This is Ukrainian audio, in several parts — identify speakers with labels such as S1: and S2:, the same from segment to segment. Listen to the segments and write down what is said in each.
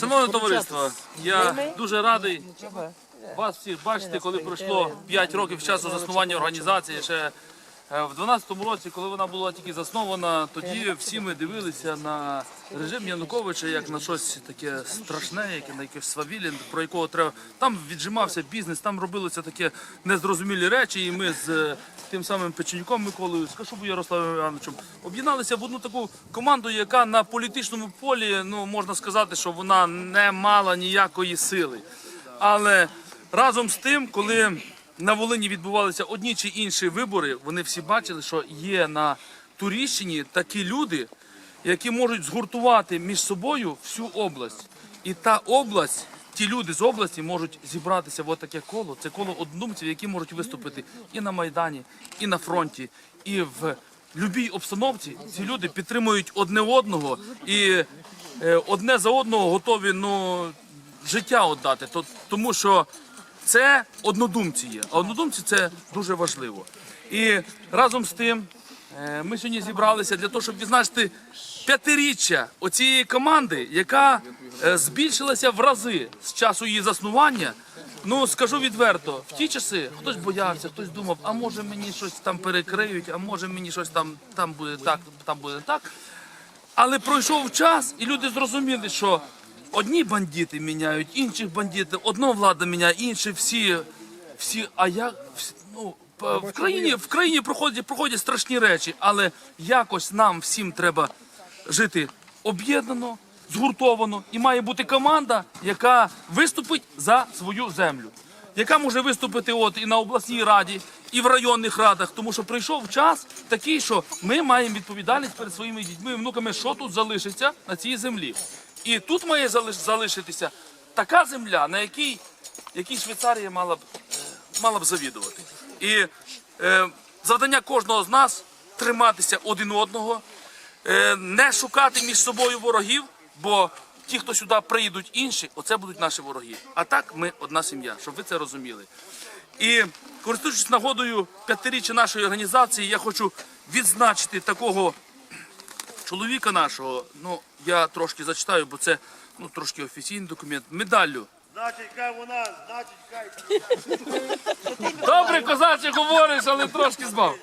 S1: Шановне товариство, я дуже радий вас всіх бачити, коли пройшло 5 років з часу заснування організації. Ще в 12-му році, коли вона була тільки заснована, тоді всі ми дивилися на режим Януковича як на щось таке страшне, як на якийсь свавілін, про якого треба там віджимався бізнес, там робилося таке незрозумілі речі. І ми з е, тим самим Печенюком Миколою, з Кашубою Ярославом Івановичем об'єдналися в одну таку команду, яка на політичному полі, ну можна сказати, що вона не мала ніякої сили. Але разом з тим, коли на Волині відбувалися одні чи інші вибори, вони всі бачили, що є на Туріщині такі люди, які можуть згуртувати між собою всю область. І та область, ті люди з області можуть зібратися в таке коло. Це коло однодумців, які можуть виступити і на Майдані, і на фронті, і в будь-якій обстановці. Ці люди підтримують одне одного і е, одне за одного готові ну, життя віддати. Тому що це однодумці є, а однодумці це дуже важливо. І разом з тим е, ми сьогодні зібралися для того, щоб відзначити п'ятиріччя оцієї команди, яка е, збільшилася в рази з часу її заснування. Ну скажу відверто, в ті часи хтось боявся, хтось думав, а може мені щось там перекриють, а може мені щось там, там буде так, там буде так. Але пройшов час, і люди зрозуміли, що одні бандити міняють, інших бандитів, одна влада міняє, інші всі. всі а я всі- ну, в країні, в країні проходять, проходять страшні речі, але якось нам всім треба жити об'єднано, згуртовано, і має бути команда, яка виступить за свою землю. Яка може виступити от і на обласній раді, і в районних радах, тому що прийшов час такий, що ми маємо відповідальність перед своїми дітьми і внуками, що тут залишиться на цій землі. І тут має залишитися така земля, на якій, якій Швейцарія мала б, е, мала б завідувати. І е, завдання кожного з нас триматися один одного, е, не шукати між собою ворогів, бо ті, хто сюди приїдуть інші, оце будуть наші вороги. А так ми одна сім'я, щоб ви це розуміли. І користуючись нагодою п'ятиріччя нашої організації, я хочу відзначити такого чоловіка нашого. Ну я трошки зачитаю, бо це ну трошки офіційний документ. Медаллю.
S2: Значить, хай вона, значить, хай.
S1: Добре, козаче говориш, але трошки збав.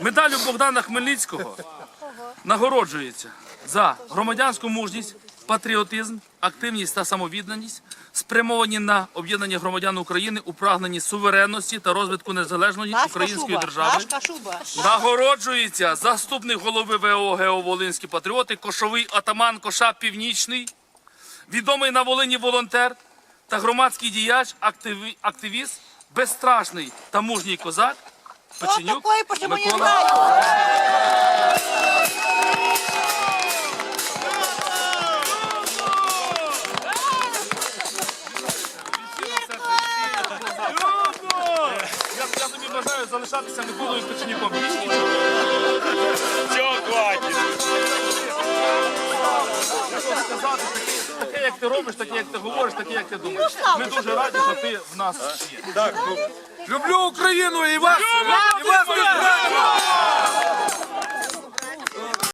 S1: Медаллю Богдана Хмельницького нагороджується за громадянську мужність, патріотизм, активність та самовідданість, спрямовані на об'єднання громадян України у прагненні суверенності та розвитку незалежної української держави. Нагороджується заступник голови ВО ГЕО Волинські патріоти, кошовий атаман Коша Північний, відомий на Волині волонтер та громадський діяч, активі- активіст, безстрашний та мужній козак. Печенюк Микола. Залишатися Миколою Печенюком.
S2: Все, хватить.
S1: Сказати таке, таке, як ти робиш, таке, як ти говориш, таке, як ти думаєш. Ми дуже раді, що ти в нас є.
S2: Так, ну,
S3: Люблю Україну і вас! І вас люблю!